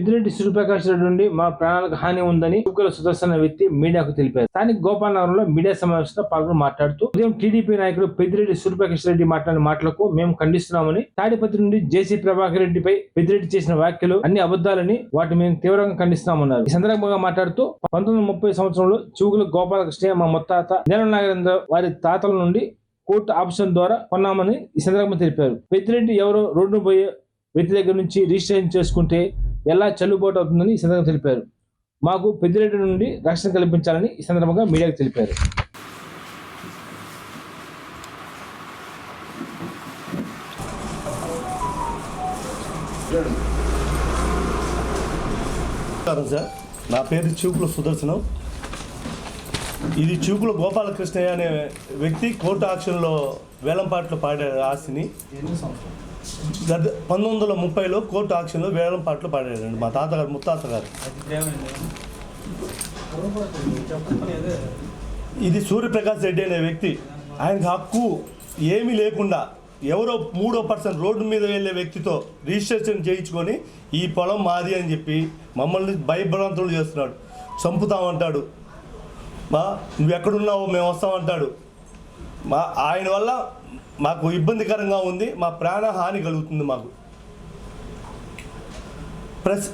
పెద్దిరెడ్డి సూర్యప్రకాష్ రెడ్డి నుండి మా ప్రాణాలకు హాని ఉందని చుక్కల సుదర్శన వ్యక్తి మీడియాకు తెలిపారు. స్థానిక గోపాలనగరంలో మీడియా సమావేశంలో పాల్గొని మాట్లాడుతూ ఉదయం టీడీపీ నాయకుడు పెద్దిరెడ్డి సూర్యప్రకాష్ రెడ్డి మాట్లాడిన మాటలకు మేము ఖండిస్తున్నామని తాడిపత్రి నుండి జేసీ ప్రభాకర్ రెడ్డిపై పెద్దిరెడ్డి చేసిన వ్యాఖ్యలు అన్ని అబద్దాలని వాటిని మేము తీవ్రంగా ఖండిస్తున్నామన్నారు. ఈ సందర్భంగా మాట్లాడుతూ పంతొమ్మిది ముప్పై సంవత్సరంలో చూగుల గోపాలకృష్ణ మా ముత్తాత నీలం నాగేంద్ర వారి తాతల నుండి కోర్టు ఆప్షన్ ద్వారా కొన్నామని ఈ సందర్భంగా తెలిపారు. పెద్దిరెడ్డి ఎవరో రోడ్డు పోయే వ్యక్తి దగ్గర నుంచి రిజిస్ట్రేషన్ చేసుకుంటే ఎలా చెల్లుబాటు అవుతుందని ఈ సందర్భంగా తెలిపారు. మాకు పెద్దిరెడ్డి నుండి రక్షణ కల్పించాలని ఈ సందర్భంగా మీడియాకు తెలిపారు. సార్. నా పేరు చూపుల సుదర్శనం. ఇది చూపుల గోపాలకృష్ణయ్య అనే వ్యక్తి కోర్టు ఆక్షన్లో వేలంపాట్లు పాడే ఆస్తిని గత పంతొమ్మిది వందల ముప్పైలో కోర్టు ఆక్షన్లో వేలం పాటలు పాడారండి మా తాతగారు ముత్తాత గారు ఇది సూర్యప్రకాష్ రెడ్డి అనే వ్యక్తి. ఆయనకు హక్కు ఏమీ లేకుండా ఎవరో మూడో పర్సన్ రోడ్డు మీద వెళ్ళే వ్యక్తితో రిజిస్ట్రేషన్ చేయించుకొని ఈ పొలం మాది అని చెప్పి మమ్మల్ని భయభ్రాంతులు చేస్తున్నాడు. చంపుతామంటాడు. మా నువ్వు ఎక్కడున్నావో మేము వస్తామంటాడు. మా ఆయన వల్ల మాకు ఇబ్బందికరంగా ఉంది మా ప్రాణ హాని కలుగుతుంది మాకు. ప్రెస్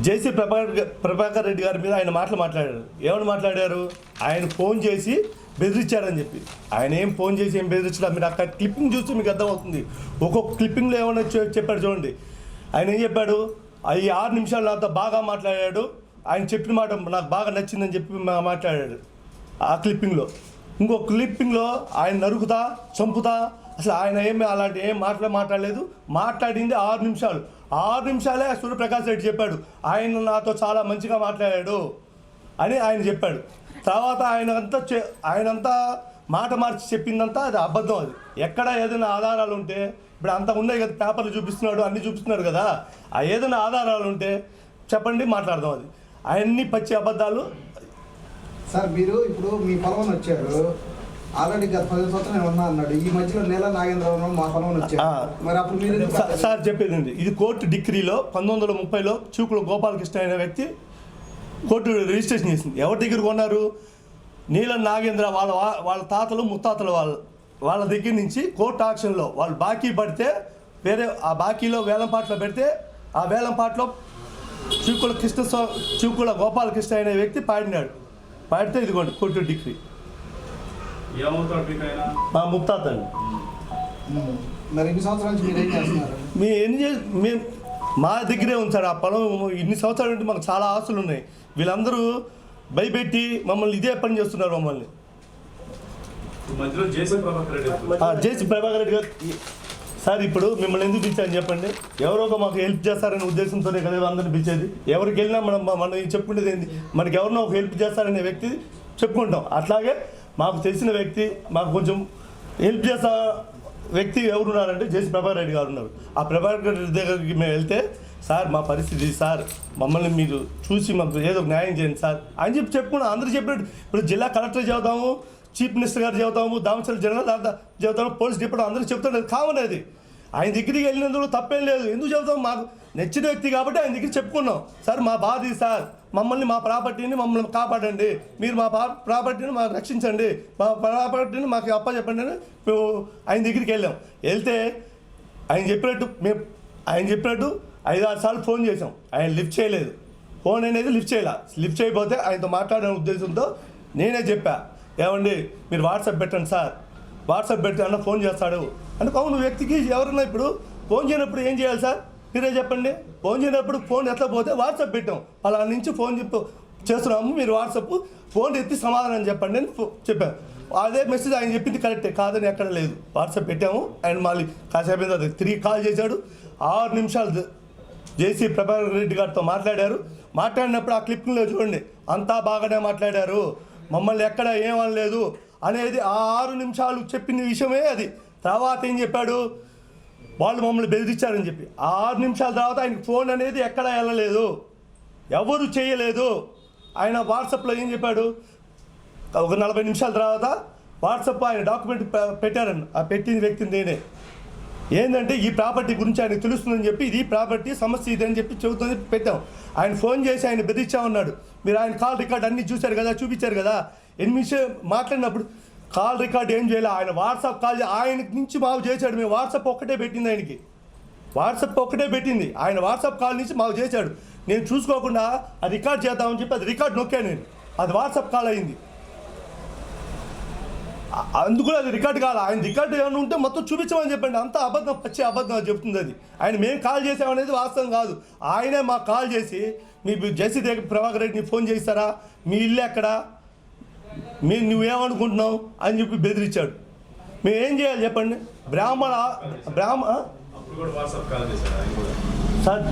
జేసీ ప్రభాకర్ ప్రభాకర్ రెడ్డి గారి మీద ఆయన మాటలు మాట్లాడారు. ఏమని మాట్లాడారు? ఆయన ఫోన్ చేసి బెదిరించారని చెప్పి. ఆయన ఏం ఫోన్ చేసి ఏం బెదిరించలేదు మీరు అక్కడ క్లిప్పింగ్ చూస్తే మీకు అర్థమవుతుంది. ఒక్కొక్క క్లిప్పింగ్లో ఏమైనా చెప్పాడు చూడండి. ఆయన ఏం చెప్పాడు? ఈ ఆరు నిమిషాలు నాతో బాగా మాట్లాడాడు. ఆయన చెప్పిన మాట నాకు బాగా నచ్చిందని చెప్పి మా- మాట్లాడాడు ఆ క్లిప్పింగ్లో. ఇంకో క్లిప్పింగ్లో ఆయన నరుకుతా చంపుతా. అసలు ఆయన ఏమి అలాంటి ఏం మాటలే మాట్లాడలేదు. మాట్లాడింది ఆరు నిమిషాలు. ఆరు నిమిషాలే సూర్యప్రకాష్ రెడ్డి చెప్పాడు. ఆయన నాతో చాలా మంచిగా మాట్లాడాడు అని ఆయన చెప్పాడు. తర్వాత ఆయన అంతా ఆయనంతా మాట మార్చి చెప్పిందంతా అది అబద్ధం అది. ఎక్కడ ఏదైనా ఆధారాలు ఉంటే ఇప్పుడు అంత ఉన్నాయి కదా పేపర్లు చూపిస్తున్నాడు అన్ని చూపిస్తున్నాడు కదా. ఆ ఏదైనా ఆధారాలు ఉంటే చెప్పండి మాట్లాడదాం అది. అవన్నీ పచ్చి అబద్ధాలు సార్ మీరు ఇప్పుడు మీ పొలం వచ్చారు ఆల్రెడీ గత పది సంవత్సరాలు నేను ఉన్నా అన్నాడు ఈ మధ్యలో నేల నాగేంద్రవరం మా పొలం వచ్చారు. మరి అప్పుడు మీరు? సార్ చెప్పేది. ఇది కోర్టు డిగ్రీలో పంతొమ్మిది వందల ముప్పైలో చూకుల గోపాలకృష్ణ అనే వ్యక్తి కోర్టు రిజిస్ట్రేషన్ చేసింది ఎవరి దగ్గర కొన్నారు నీలం నాగేంద్ర వాళ్ళ వాళ్ళ తాతలు ముత్తాతలు వాళ్ళ వాళ్ళ దగ్గర నుంచి కోర్టు ఆక్షన్లో వాళ్ళు బాకీ పడితే వేరే ఆ బాకీలో వేలంపాట్లో పెడితే ఆ వేలంపాట్లో చూకుల కృష్ణ చూకుల గోపాలకృష్ణ అనే వ్యక్తి పాడినాడు పాడితే ఇదిగోండి కోర్టు డిగ్రీ. మా అండి ఉమ్. మరి సంవత్సరాల నుంచి చేస్తున్నారు? ఎన్ని చే- మేము మా దగ్గరే ఉంచారు ఆ పొలం. ఇన్ని సంవత్సరాల నుండి మాకు చాలా ఆస్తులు ఉన్నాయి. వీళ్ళందరూ భయపెట్టి మమ్మల్ని ఇదే పని చేస్తున్నారు మమ్మల్ని. జేసీ ప్రభాకర్ రెడ్డి గారు సార్ ఇప్పుడు మిమ్మల్ని ఎందుకు పిలిచాను చెప్పండి. ఎవరో ఒక మాకు హెల్ప్ చేస్తారనే ఉద్దేశంతోనే కదా అందరిని పిలిచేది. ఎవరికి వెళ్ళినా మనం మనం చెప్పుకునేది ఏంది? మనకి ఎవరినో ఒక హెల్ప్ చేస్తారనే వ్యక్తి చెప్పుకుంటాం. అట్లాగే మాకు తెలిసిన వ్యక్తి మాకు కొంచెం హెల్ప్ చేస్తా వ్యక్తి ఎవరున్నారంటే జేసీ ప్రభాకర్ రెడ్డి గారు ఉన్నారు. ఆ ప్రభాకర్ రెడ్డి దగ్గరికి మేము వెళ్తే సార్ మా పరిస్థితి సార్ మమ్మల్ని మీరు చూసి మాకు ఏదో ఒక న్యాయం చేయండి సార్. అని చెప్పి చెప్పుకున్నాం. అందరూ చెప్పినట్టు ఇప్పుడు జిల్లా కలెక్టర్ చదువుతాము చీఫ్ మినిస్టర్ గారు చెబుతాము దామచల్ జనరల్ చెబుతాము పోలీస్ డిపార్ట్మెంట్ అందరూ చెప్తాడు కామన్ అది. ఆయన దగ్గరికి వెళ్ళినందుకు తప్పేం లేదు. ఎందుకు చెబుతాం? మాకు నచ్చిన వ్యక్తి కాబట్టి ఆయన దగ్గర చెప్పుకున్నాం. సార్ మా బాధ సార్. మమ్మల్ని మా ప్రాపర్టీని మమ్మల్ని కాపాడండి. మీరు మా ప్రాపర్టీని మాకు రక్షించండి. మా ప్రాపర్టీని మాకు అప్ప చెప్పండి అని మేము ఆయన దగ్గరికి వెళ్ళాం. వెళ్తే ఆయన చెప్పినట్టు మేము ఆయన చెప్పినట్టు ఐదు ఆరు సార్లు ఫోన్ చేసాం ఆయన లిఫ్ట్ చేయలేదు. ఫోన్ అనేది లిఫ్ట్ చేయాల. లిఫ్ట్ చేయకపోతే ఆయనతో మాట్లాడే ఉద్దేశంతో నేనే చెప్పా. ఏమండి మీరు వాట్సాప్ పెట్టండి సార్. వాట్సాప్ పెట్టి అన్న ఫోన్ చేస్తాడు. అంటే అవును వ్యక్తికి ఎవరన్నా ఇప్పుడు ఫోన్ చేయనప్పుడు ఏం చేయాలి సార్? మీరే చెప్పండి. ఫోన్ చేయనప్పుడు ఫోన్ ఎట్లా పోతే వాట్సాప్ పెట్టాం. అలా నుంచి ఫోన్ చెప్పు చేస్తున్నాము మీరు వాట్సాప్ ఫోన్ ఎత్తి సమాధానం చెప్పండి అని ఫో- చెప్పాను అదే మెసేజ్ ఆయన చెప్పింది కరెక్టే కాదని ఎక్కడ లేదు. వాట్సాప్ పెట్టాము అండ్ మళ్ళీ కాసేపు అది తిరిగి కాల్ చేశాడు. ఆరు నిమిషాలు జేసీ ప్రభాకర్ రెడ్డి గారితో మాట్లాడారు. మాట్లాడినప్పుడు ఆ క్లిప్లో చూడండి అంతా బాగానే మాట్లాడారు. మమ్మల్ని ఎక్కడ ఏమనలేదు అనేది ఆ ఆరు నిమిషాలు చెప్పిన విషయమే అది. తర్వాత ఏం చెప్పాడు? వాళ్ళు మమ్మల్ని బెదిరించారని చెప్పి. ఆ ఆరు నిమిషాల తర్వాత ఆయనకి ఫోన్ అనేది ఎక్కడ వెళ్ళలేదు. ఎవరు చేయలేదు. ఆయన వాట్సాప్లో ఏం చెప్పాడు? ఒక నలభై నిమిషాల తర్వాత వాట్సాప్ ఆయన డాక్యుమెంట్ పెట్టారని. ఆ పెట్టిన వ్యక్తిని నేనే. ఏంటంటే ఈ ప్రాపర్టీ గురించి ఆయనకు తెలుస్తుందని చెప్పి ఇది ప్రాపర్టీ సమస్య ఇది అని చెప్పి చెబుతుంది పెట్టాం. ఆయన ఫోన్ చేసి ఆయన బెదిరించా ఉన్నాడు. మీరు ఆయన కాల్ రికార్డ్ అన్ని చూశారు కదా చూపించారు కదా. ఎనిమిది మాట్లాడినప్పుడు కాల్ రికార్డ్ ఏం చేయాలి ఆయన వాట్సాప్ కాల్ ఆయన నుంచి మాకు చేశాడు మేము వాట్సాప్ ఒక్కటే పెట్టింది ఆయనకి. వాట్సాప్ ఒక్కటే పెట్టింది. ఆయన వాట్సాప్ కాల్ నుంచి మాకు చేశాడు. నేను చూసుకోకుండా అది రికార్డ్ చేద్దామని చెప్పి అది రికార్డ్ నొక్కాను నేను. అది వాట్సాప్ కాల్ అయింది. అందుకు అది రికార్డ్ కాదు. ఆయన రికార్డు ఏమైనా ఉంటే మొత్తం చూపించమని చెప్పండి. అంత అబద్ధం పచ్చి అబద్ధం చెప్తుంది అది ఆయన మేము కాల్ చేసామనేది వాస్తవం కాదు. ఆయనే మాకు కాల్ చేసి మీ జేసీ దగ్గర ప్రభాకర్ రెడ్డిని ఫోన్ చేస్తారా? మీ ఇల్లు ఎక్కడ? మీ నువ్వేమనుకుంటున్నావు? అని చెప్పి బెదిరించాడు. మేము ఏం చేయాలి చెప్పండి? బ్రాహ్మణ కూడా సార్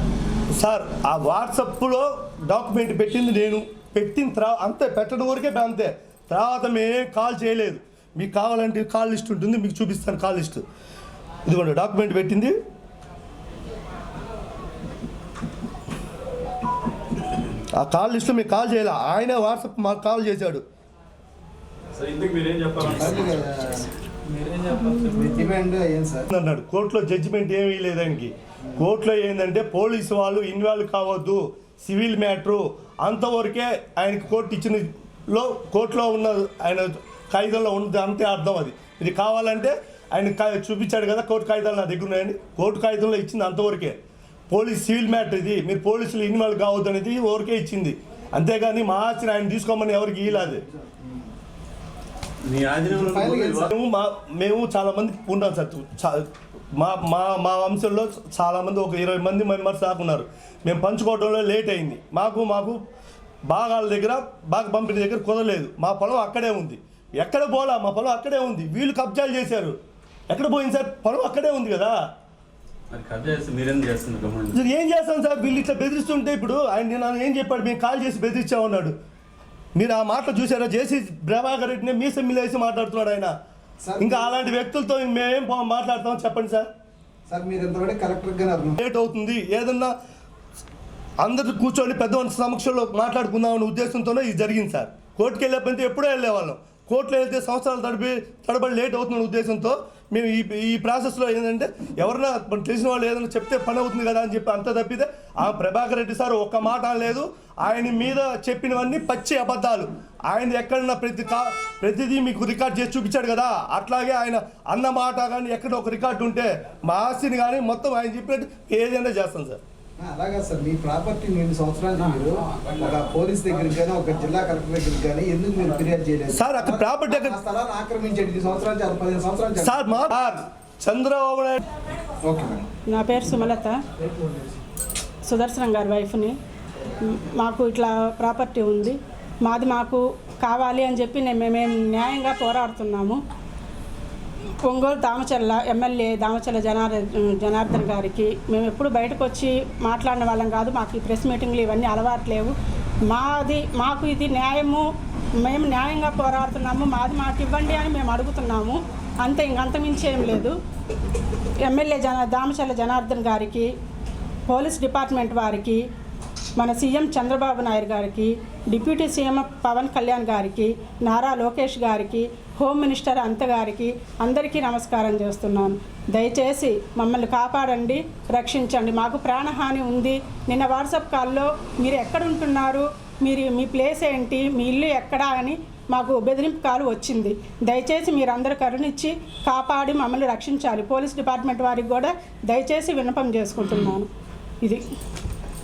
సార్ ఆ వాట్సాప్లో డాక్యుమెంట్ పెట్టింది నేను. పెట్టిన తర్వాత అంతే పెట్టడం వరకే అంతే. తర్వాత మేమేం కాల్ చేయలేదు. మీకు కావాలంటే కాల్ లిస్ట్ ఉంటుంది మీకు చూపిస్తాను కాల్ లిస్ట్. ఇదిగోండి డాక్యుమెంట్ పెట్టింది. ఆ కాల్ లిస్ట్లో మీకు కాల్ చేయాలి? ఆయన వాట్సాప్ మాకు కాల్ చేశాడు. అన్నాడు. కోర్టులో జడ్జిమెంట్ ఏమీ లేదు ఆయనకి. కోర్టులో ఏంటంటే పోలీసు వాళ్ళు ఇన్వాల్వ్ కావద్దు సివిల్ మ్యాటరు అంతవరకే ఆయనకి కోర్టు ఇచ్చిన లో కోర్టులో ఉన్న ఆయన కాగితంలో ఉన్నది అంతే అర్థం అది. ఇది కావాలంటే ఆయన చూపించాడు కదా కోర్టు కాగితాలు నా దగ్గర ఉన్నాయని. కోర్టు కాగితంలో ఇచ్చింది అంతవరకే. పోలీస్ సివిల్ మ్యాటర్ ఇది. మీరు పోలీసులు ఇన్వాల్వ్ కావద్దు అనేది ఊరికే ఇచ్చింది. అంతేగాని మా ఆస్తిని ఆయన తీసుకోమని ఎవరికి ఇలాదు మీ మేము మా మేము చాలా మంది ఉన్నాం సార్. చా- మా మా మా వంశంలో చాలా మంది ఒక ఇరవై మంది మెంబర్స్ దాకా ఉన్నారు. మేము పంచుకోవడంలో లేట్ అయింది. మాకు మాకు భాగాల దగ్గర బాగా పంపిణీ దగ్గర కుదరలేదు. మా పొలం అక్కడే ఉంది. ఎక్కడ పోలా? మా పొలం అక్కడే ఉంది. వీళ్ళు కబ్జాలు చేశారు. ఎక్కడ పోయింది సార్? పొలం అక్కడే ఉంది కదా. ఏం చేస్తాం సార్? వీళ్ళు ఇట్లా బెదిరిస్తుంటే ఇప్పుడు ఆయన నేను ఏం చెప్పాడు? మేము కాల్ చేసి బెదిరించామన్నాడు మీరు ఆ మాటలు చూసారా జేసీ ప్రభాకర్ రెడ్డిని మీ వేసి మాట్లాడుతున్నాడు ఆయన. ఇంకా అలాంటి వ్యక్తులతో మేమేం మాట్లాడతాం చెప్పండి సార్. సార్ మీరు అన్నారు. లేట్ అవుతుంది. ఏదన్నా అందరు కూర్చొని పెద్ద మనిషి సమక్షంలో మాట్లాడుకుందామనే ఉద్దేశంతోనే ఇది జరిగింది సార్. కోర్టుకి వెళ్ళకపోతే ఎప్పుడో వెళ్ళేవాళ్ళం. కోర్టులో వెళ్తే సంవత్సరాలు తడిపి తడబడి లేట్ అవుతున్న ఉద్దేశంతో మేము ఈ ఈ ప్రాసెస్లో ఏంటంటే ఎవరన్నా మనకు తెలిసిన వాళ్ళు ఏదైనా చెప్తే పని అవుతుంది కదా అని చెప్పి అంత తప్పితే ఆ ప్రభాకర్ రెడ్డి సార్ ఒక్క మాట లేదు ఆయన మీద చెప్పినవన్నీ పచ్చి అబద్ధాలు. ఆయన ఎక్కడన్నా ప్రతి కా ప్రతిదీ మీకు రికార్డ్ చేసి చూపించాడు కదా. అట్లాగే ఆయన అన్న మాట కానీ ఎక్కడ ఒక రికార్డు ఉంటే మా ఆస్తిని కానీ మొత్తం ఆయన చెప్పినట్టు ఏదైనా చేస్తాం సార్. అలాగా సార్. మీ ప్రాపర్టీ రెండు సంవత్సరాల మీరు ఒక పోలీస్ దగ్గరికి కానీ ఒక జిల్లా కలెక్టర్ దగ్గరికి కానీ ఎందుకు మీరు ఫిర్యాదు చేయలేదు? సార్, అక్కడ ప్రాపర్టీ దగ్గర- ఆ స్థలాన్ని ఆక్రమించండి. ఈ సంవత్సరాల పదిహేను సంవత్సరాల సార్ మా చంద్రబాబు నాయుడు ఓకే మేడం. నా పేరు సుమలత. సుదర్శనం గారి వైఫ్ని. మాకు ఇట్లా ప్రాపర్టీ ఉంది. మాది మాకు కావాలి అని చెప్పి నేను మేము న్యాయంగా పోరాడుతున్నాము. ఒంగోలు దామచల్ల ఎమ్మెల్యే దామచల్ల జనార్ జనార్దన్ గారికి మేము ఎప్పుడు బయటకు వచ్చి మాట్లాడిన వాళ్ళం కాదు మాకు ఈ ప్రెస్ మీటింగ్లు ఇవన్నీ అలవాట్లేవు మాది మాకు ఇది న్యాయము మేము న్యాయంగా పోరాడుతున్నాము మాది మాకు ఇవ్వండి అని మేము అడుగుతున్నాము. అంతే ఇంకంత మించి ఏం లేదు. ఎమ్మెల్యే జన దామచల్ల జనార్దన్ గారికి పోలీస్ డిపార్ట్మెంట్ వారికి మన సీఎం చంద్రబాబు నాయుడు గారికి డిప్యూటీ సీఎం పవన్ కళ్యాణ్ గారికి నారా లోకేష్ గారికి హోమ్ మినిస్టర్ అంత గారికి అందరికీ నమస్కారం చేస్తున్నాను. దయచేసి మమ్మల్ని కాపాడండి రక్షించండి. మాకు ప్రాణహాని ఉంది. నిన్న వాట్సాప్ కాల్లో మీరు ఎక్కడ ఉంటున్నారు? మీరు మీ ప్లేస్ ఏంటి? మీ ఇల్లు ఎక్కడా అని మాకు బెదిరింపు కాలు వచ్చింది. దయచేసి మీరందరూ కరుణిచ్చి కాపాడి మమ్మల్ని రక్షించాలి. పోలీస్ డిపార్ట్మెంట్ వారికి కూడా దయచేసి విన్నపం చేసుకుంటున్నాను. ఇది.